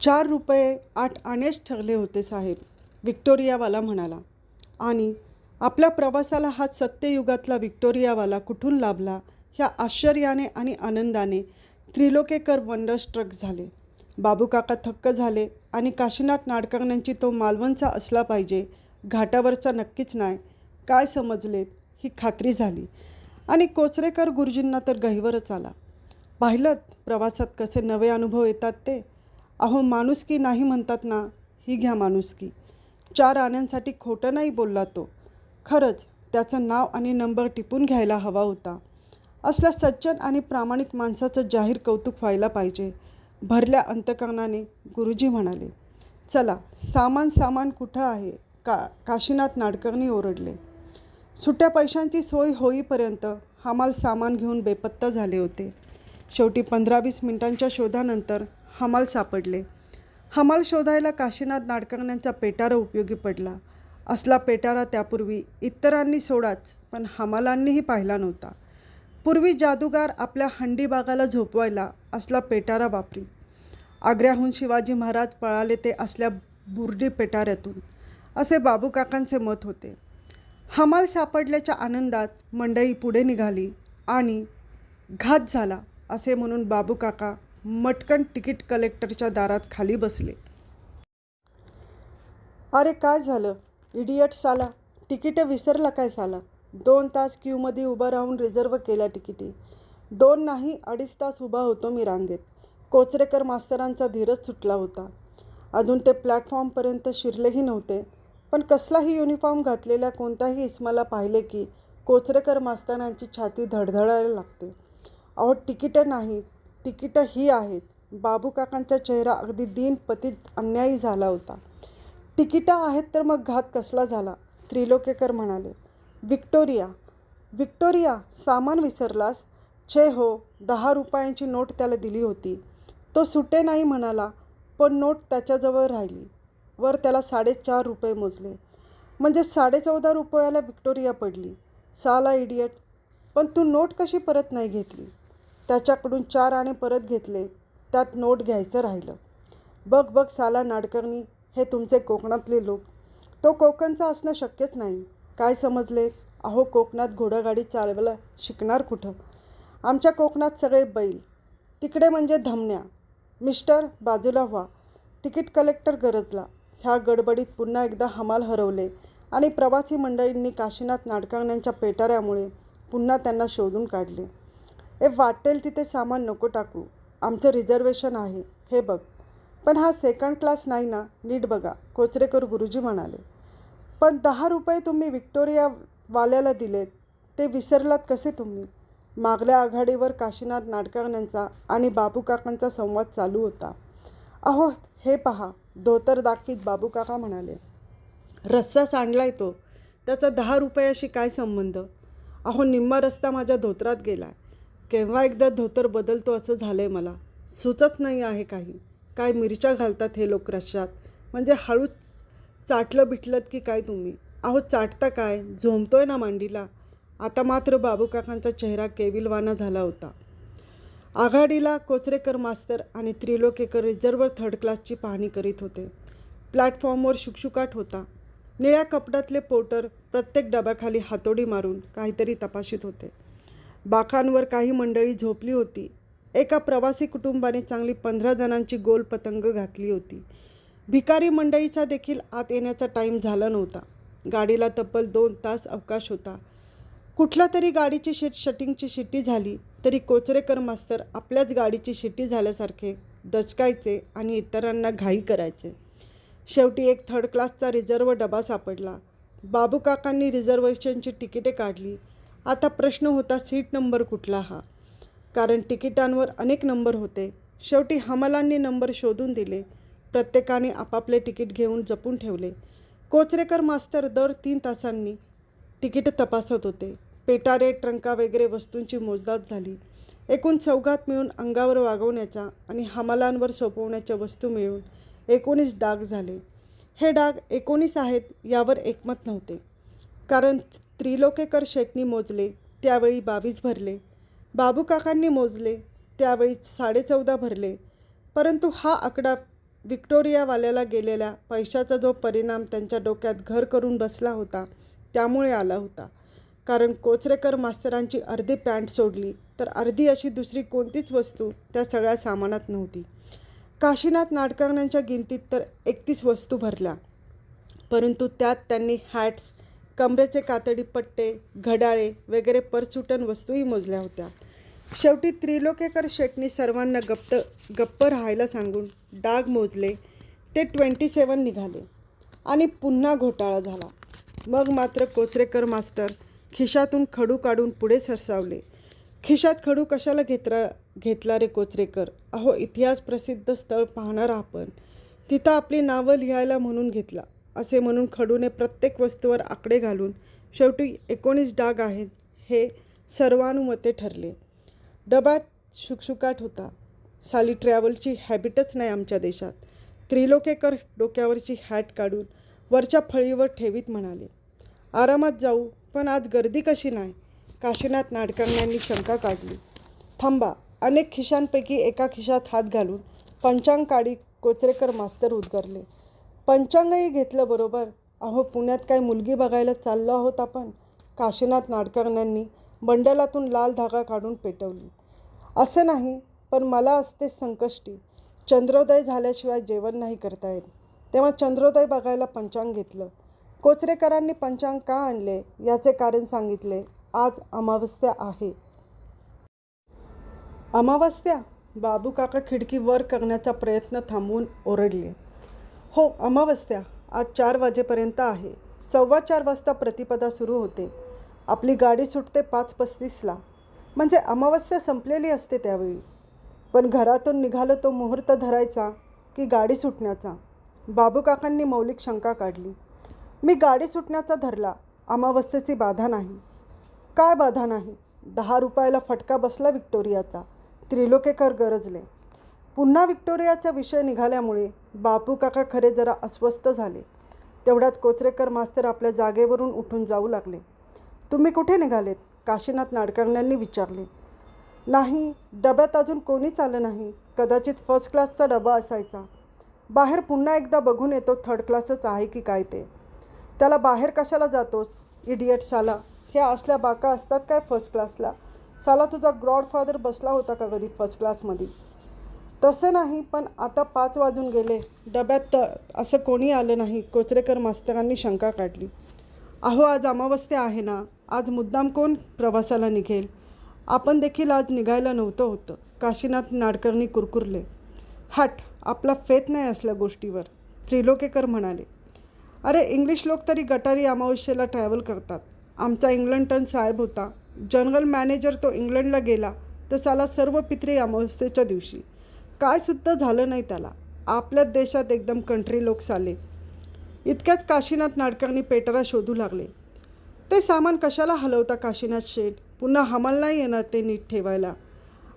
चार रुपये आठ आणेच ठरले होते साहेब. विक्टोरियावाला म्हणाला आणि आपल्या प्रवासाला हा सत्ययुगातला विक्टोरियावाला कुठून लाभला? ह्या आश्चर्याने आणि आनंदाने त्रिलोकेकर वंडरस्ट्रक झाले. बाबूकाका थक्क झाले आणि काशीनाथ नाडकर्ण्यांची तो मालवणचा असला पाहिजे घाटावरचा नक्कीच नाही. काय समजलेत ही खात्री झाली. आणि कोचरेकर गुरुजींना तर गहिवरच आला. पाहिलं प्रवासात कसे नवे अनुभव येतात ते? अहो माणुसकी नाही म्हणतात ना ही घ्या माणुसकी चार आण्यांसाठी खोटं नाही बोलला तो. खरंच त्याचं नाव आणि नंबर टिपून घ्यायला हवा होता. असल्या सज्जन आणि प्रामाणिक माणसाचं जाहीर कौतुक व्हायला पाहिजे. भरल्या अंतकरणाने गुरुजी म्हणाले चला सामान सामान कुठं आहे? का काशीनाथ नाडकर्णी ओरडले. सुट्या पैशांची सोय होईपर्यंत हमाल सामान घेऊन बेपत्ता झाले होते. शेवटी पंधरा वीस मिनिटांच्या शोधानंतर हमाल सापडले. हमाल शोधायला काशीनाथ नाडकर्ण्यांचा पेटारा उपयोगी पडला. असला पेटारा त्यापूर्वी इतरांनी सोडाच पण हमालांनीही पाहिला नव्हता. पूर्वी जादूगार आपल्या हंडीबागाला झोपवायला असला पेटारा वापरी. आग्र्याहून शिवाजी महाराज पळाले ते असल्या बुर्डी पेटाऱ्यातून. असे बाबूकाकांचे मत होते. हमाल सापडल्याच्या आनंदात मंडळी पुढे निघाली आणि घात झाला असे म्हणून बाबूकाका मटकन तिकीट कलेक्टरच्या दारात खाली बसले. अरे काय झालं? इडियट साला तिकीटं विसरला काय साला? दोन तास क्यूमध्ये उभं राहून रिझर्व केल्या तिकिटी. दोन नाही अडीच तास उभा होतो मी रांगेत. कोचरेकर मास्तरांचा धीरच सुटला होता. अजून ते प्लॅटफॉर्मपर्यंत शिरलेही नव्हते. पण कसलाही युनिफॉर्म घातलेल्या कोणत्याही इस्माला पाहिले की कोचरेकर मास्तरांची छाती धडधडायला लागते. अहो तिकीटं नाहीत तिकीटं ही आहेत. बाबू काकांचा चेहरा अगदी दिनपतीत अन्यायी झाला होता. तिकिटं आहेत तर मग घात कसला झाला? त्रिलोकेकर म्हणाले. विक्टोरिया विक्टोरिया सामान विसरलास? छे हो दहा रुपयांची नोट त्याला दिली होती. तो सुटे नाही म्हणाला पण नोट त्याच्याजवळ राहिली. वर त्याला साडेचार रुपये मोजले. म्हणजे साडेचौदा रुपयाला विक्टोरिया पडली. साला इडियट पण तू नोट कशी परत नाही घेतली? त्याच्याकडून चार आणे परत घेतले. त्यात नोट घ्यायचं राहिलं. बघ बघ साला नाडकर्णी हे तुमचे कोकणातले लोक. तो कोकणचा असणं शक्यच नाही. काय समजले? अहो कोकणात घोडागाडी चालवायला शिकणार कुठं? आमच्या कोकणात सगळे बैल. तिकडे म्हणजे धमन्या मिस्टर बाजूला व्हा. तिकीट कलेक्टर गरजला. ह्या गडबडीत पुन्हा एकदा हमाल हरवले. आणि प्रवासी मंडळींनी काशीनाथ नाडकर्ण्यांच्या पेटाऱ्यामुळे पुन्हा त्यांना शोधून काढले. ए वाटेल तिथे सामान नको टाकू. आमचं रिझर्वेशन आहे. हे बघ. पण हा सेकंड क्लास नाही ना? नीट बघा. कोचरेकर गुरुजी म्हणाले. पण दहा रुपये तुम्ही विक्टोरिया वाल्याला दिलेत. ते विसरलात कसे तुम्ही? मागल्या आघाडीवर काशीनाथ नाडकर्ण्यांचा आणि बाबू काकांचा संवाद चालू होता. अहो हे पहा. धोतर दाखवीत बाबू काका म्हणाले. रस्सा सांडलाय तो. त्याचा दहा रुपयाशी काय संबंध? अहो निम्मा रस्ता माझ्या धोतरात गेला आहे केव्हा एकदा धोतर बदलतो असं झालं आहे मला. सुचत नाही आहे काही. काय मिरच्या घालतात हे लोक रश्शात म्हणजे हळूच चाटलं बिटलत की काय तुम्ही? अहो चाटता काय? झोंबतोय ना मांडीला. आता मात्र बाबूकाकांचा चेहरा केविलवाना झाला होता. आघाडीला कोचरेकर मास्तर आणि त्रिलोकेकर रिझर्वर थर्ड क्लासची पाहणी करीत होते. प्लॅटफॉर्मवर शुकशुकाट होता. निळ्या कपड्यातले पोर्टर प्रत्येक डब्याखाली हातोडी मारून काहीतरी तपाशीत होते. बाकांवर काही मंडळी झोपली होती. एका प्रवासी कुटुंबाने चांगली पंधरा जणांची गोल पतंग घातली होती. भिकारी मंडळीचा देखील आत येण्याचा टाईम झाला नव्हता. गाडीला तब्बल दोन तास अवकाश होता. कुठल्या तरी गाडीची शिट शटिंगची शिट्टी झाली तरी कोचरेकर मास्तर आपल्याच गाडीची शिट्टी झाल्यासारखे दचकायचे आणि इतरांना घाई करायचे. शेवटी एक थर्ड क्लासचा रिझर्व डबा सापडला. बाबू काकांनी रिझर्वेशनची तिकिटे काढली. आता प्रश्न होता सीट नंबर कुठला हा? कारण तिकिटांवर अनेक नंबर होते. शेवटी हमालांनी नंबर शोधून दिले. प्रत्येकाने आपापले तिकीट घेऊन जपून ठेवले. कोचरेकर मास्तर दर तीन तासांनी तिकीट तपासत होते. पेटारे ट्रंका वगैरे वस्तूंची मोजदाद झाली. एकूण चौघात मिळून अंगावर वागवण्याच्या आणि हमालांवर सोपवण्याच्या वस्तू मिळून एकोणीस डाग झाले. हे डाग एकोणीस आहेत यावर एकमत नव्हते. कारण त्रिलोकेकर शेटनी मोजले त्यावेळी बावीस भरले. बाबू काकांनी मोजले त्यावेळी साडेचौदा भरले. परंतु हा आकडा विक्टोरियावाल्याला गेलेल्या पैशाचा जो परिणाम त्यांच्या डोक्यात घर करून बसला होता त्यामुळे आला होता. कारण कोचरेकर मास्तरांची अर्धी पॅन्ट सोडली तर अर्धी अशी दुसरी कोणतीच वस्तू त्या सगळ्या सामानात नव्हती. काशीनाथ नाटकांच्या गिनतीत तर एकतीस वस्तू भरल्या परंतु त्यात त्यांनी हॅट्स कमरेचे कातडी पट्टे घड्याळे वगैरे परचुटन वस्तूही मोजल्या होत्या. शेवटी त्रिलोकेकर शेटनी सर्वांना गप्प गप्प राहायला सांगून डाग मोजले. ते ट्वेंटी सेवन निघाले आणि पुन्हा घोटाळा झाला. मग मात्र कोचरेकर मास्तर खिशातून खडू काढून पुढे सरसावले. खिशात खडू कशाला घेतला घेतला रे कोचरेकर? अहो इतिहास प्रसिद्ध स्थळ पाहणार आपण. तिथं आपली नावं लिहायला म्हणून घेतला. असे म्हणून खडूने प्रत्येक वस्तूवर आकडे घालून शेवटी एकोणीस डाग आहेत हे सर्वानुमते ठरले. डब्यात शुकशुकाट होता. साली ट्रॅव्हलची हॅबिटच नाही आमच्या देशात. त्रिलोकेकर डोक्यावरची हॅट काढून वरच्या फळीवर ठेवीत म्हणाले आरामात जाऊ पण आज गर्दी कशी नाही काशीनाथ नाडकर्ण्यांनी शंका काढली. थांबा अनेक खिशांपैकी एका खिशात हात घालून पंचांग काढीत कोचरेकर मास्तर उद्गारले. पंचांगही घेतलं बरोबर. अहो पुण्यात काय मुलगी बघायला चाललो आहोत आपण. काशीनाथ नाडकर्ण्यांनी बंडलातून लाल धागा काढून पेटवली. असं नाही पण मला असते संकष्टी. चंद्रोदय झाल्याशिवाय जेवण नाही करता येत. तेव्हा चंद्रोदय बघायला पंचांग घेतलं. कोचरेकरांनी पंचांग का आणले? याचे कारण सांगितले. आज अमावस्या आहे. अमावस्या? बाबू काका खिडकी वर करण्याचा प्रयत्न थांबवून ओरडले. हो अमावस्या आज चार वाजेपर्यंत आहे. सव्वा चार वाजता प्रतिपदा सुरू होते. आपली गाडी सुटते पाच पस्तीसला. म्हणजे अमावस्या संपलेली असते त्यावेळी. पण घरातून निघालो तो मुहूर्त धरायचा की गाडी सुटण्याचा. बाबू काकांनी मौलिक शंका काढली. मी गाडी सुटण्याचा धरला. अमावस्येची बाधा नाही. काय बाधा नाही? दहा रुपयाला फटका बसला विक्टोरियाचा. त्रिलोकेकर गरजले. पुन्हा विक्टोरियाचा विषय निघाल्यामुळे बापू काका खरे जरा अस्वस्थ झाले. तेवढ्यात कोचरेकर मास्तर आपल्या जागेवरून उठून जाऊ लागले. तुम्ही कुठे निघालेत? काशीनाथ नाडकर्ण्यांनी विचारले. नाही डब्यात अजून कोणीच आलं नाही. कदाचित फर्स्ट क्लासचा डबा असायचा. बाहेर पुन्हा एकदा बघून येतो थर्ड क्लासच आहे की काय ते. त्याला बाहेर कशाला जातोस? इडियट साला. हे असल्या बाका असतात काय फर्स्ट क्लासला साला तुझा ग्रॉडफादर बसला होता का कधी फर्स्ट क्लासमध्ये तसं नाही पण आता पाच वाजून गेले. डब्यात तर असं कोणी आलं नाही. कोचरेकर मास्तरांनी शंका काढली. अहो आज अमावस्या आहे ना. आज मुद्दाम कोण प्रवासाला निघेल? आपण देखील आज निघायला नव्हतं होतं. काशीनाथ नाडकर्णी कुरकुरले. हट आपला फेत नाही असल्या गोष्टीवर. त्रिलोकेकर म्हणाले. अरे इंग्लिश लोक तरी गटारी अमावस्येला ट्रॅव्हल करतात. आमचा इंग्लंड टन साहेब होता. जनरल मॅनेजर तो इंग्लंडला गेला. तर साला सर्व पित्रे अमावस्येच्या दिवशी. काय सुद्धा झालं नाही त्याला. आपल्याच देशात एकदम कंट्री लोक आले इतक्यात काशीनाथ नाडकर्णी पेटरा शोधू लागले. ते सामान कशाला हलवता काशीनाथ शेठ? पुन्हा हमाल नाही येणार ते नीट ठेवायला.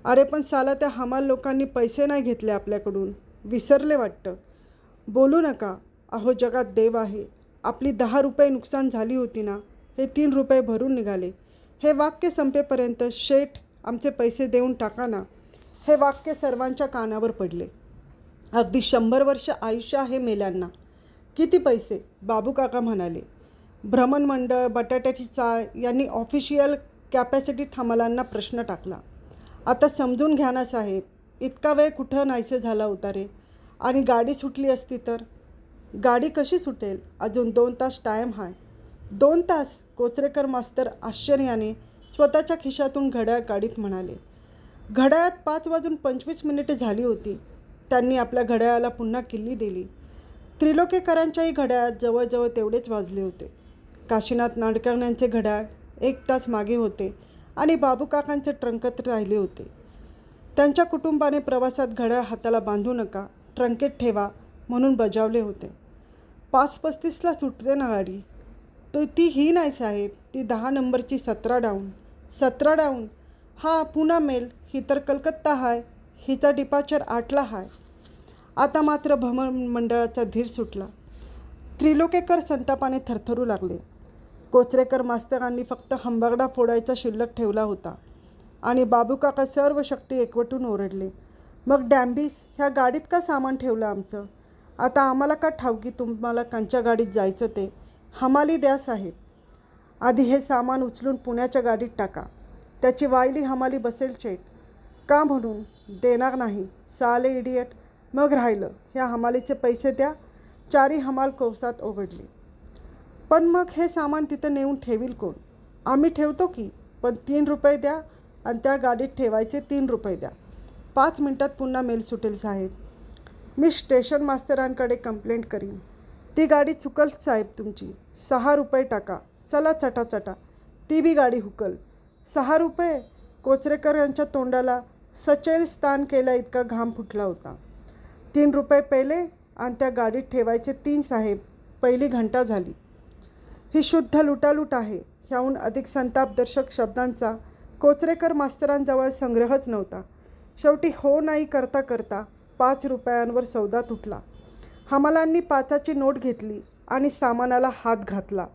अरे पण साला त्या हमाल लोकांनी पैसे नाही घेतले आपल्याकडून. विसरले वाटतं. बोलू नका. अहो जगात देव आहे. आपली दहा रुपये नुकसान झाली होती ना हे तीन रुपये भरून निघाले. हे वाक्य संपेपर्यंत शेठ आमचे पैसे देऊन टाका ना. हे वाक्य सर्वांच्या कानावर पडले. अगदी शंभर वर्ष आयुष्य आहे मेल्यांना किती पैसे? बाबू काका म्हणाले. भ्रमण मंडळ बटाट्याची चाळ यांनी ऑफिशियल कॅपॅसिटी हमालांना प्रश्न टाकला. आता समजून घ्या ना साहेब इतका वेळ कुठं नाहीसे झाला होता रे आणि गाडी सुटली असती तर? गाडी कशी सुटेल? अजून दोन तास टाईम आहे दोन तास? कोचरेकर मास्तर आश्चर्याने स्वतःच्या खिशातून घड्याळ गाडीत म्हणाले. घड्याळात पाच वाजून पंचवीस मिनिटे झाली होती. त्यांनी आपल्या घड्याळाला पुन्हा किल्ली दिली. त्रिलोकेकरांच्याही घड्याळात जवळजवळ तेवढेच वाजले होते. काशीनाथ नाडकर्ण्यांचे घड्याळ एक तास मागे होते आणि बाबूकाकांचे ट्रंकत राहिले होते. त्यांच्या कुटुंबाने प्रवासात घड्याळ हाताला बांधू नका ट्रंकेत ठेवा म्हणून बजावले होते. पाच पस्तीसला सुटते ना गाडी? तो ती ही नाही साहेब ती दहा नंबरची सतरा डाऊन सतरा डाऊन. हा पुन्हा मेल ही तर कलकत्ता हाय हिचा डिपार्चर आठला हाय. आता मात्र भ्रमण मंडळाचा धीर सुटला. त्रिलोकेकर संतापाने थरथरू लागले. कोचरेकर मास्तरांनी फक्त हंबरडा फोडायचा शिल्लक ठेवला होता आणि बाबू काका सर्व शक्ती एकवटून ओरडले. मग डॅम्बिस ह्या गाडीत का सामान ठेवलं आमचं? आता आम्हाला का ठाऊकी तुम्हाला कांच्या गाडीत जायचं ते? हमाली द्या साहेब. आधी हे सामान उचलून पुण्याच्या गाडीत टाका. त्याची वायली हमाली बसेल चेक का म्हणून? देणार नाही. साले इडियट मग राहिलं. ह्या हमालीचे पैसे द्या. चारी हमाल कोसात ओघडली. पण मग हे सामान तिथं नेऊन ठेवील कोण? आम्ही ठेवतो की? पण तीन रुपये द्या आणि त्या गाडीत ठेवायचे तीन रुपये द्या. पाच मिनटात पुन्हा मेल सुटेल साहेब. मी स्टेशन मास्तरांकडे कंप्लेंट करीन. ती गाडी चुकल साहेब तुमची. सहा रुपये टाका. चला चटा चटा ती बी गाडी हुकल. सहा रुपये कोचरेकर यांच्या तोंडाला सचेल स्थान केला इतका घाम फुटला होता. तीन रुपये पेले आणि त्या गाडीत ठेवायचे तीन साहेब पहिली घंटा झाली. ही शुद्ध लुटालूट आहे ह्याहून अधिक संतापदर्शक शब्दांचा कोचरेकर मास्तरांजवळ संग्रहच नव्हता. शेवटी हो नाही करता करता पाच रुपयांवर सौदा तुटला. हमालांनी पाचाची नोट घेतली आणि सामानाला हात घातला.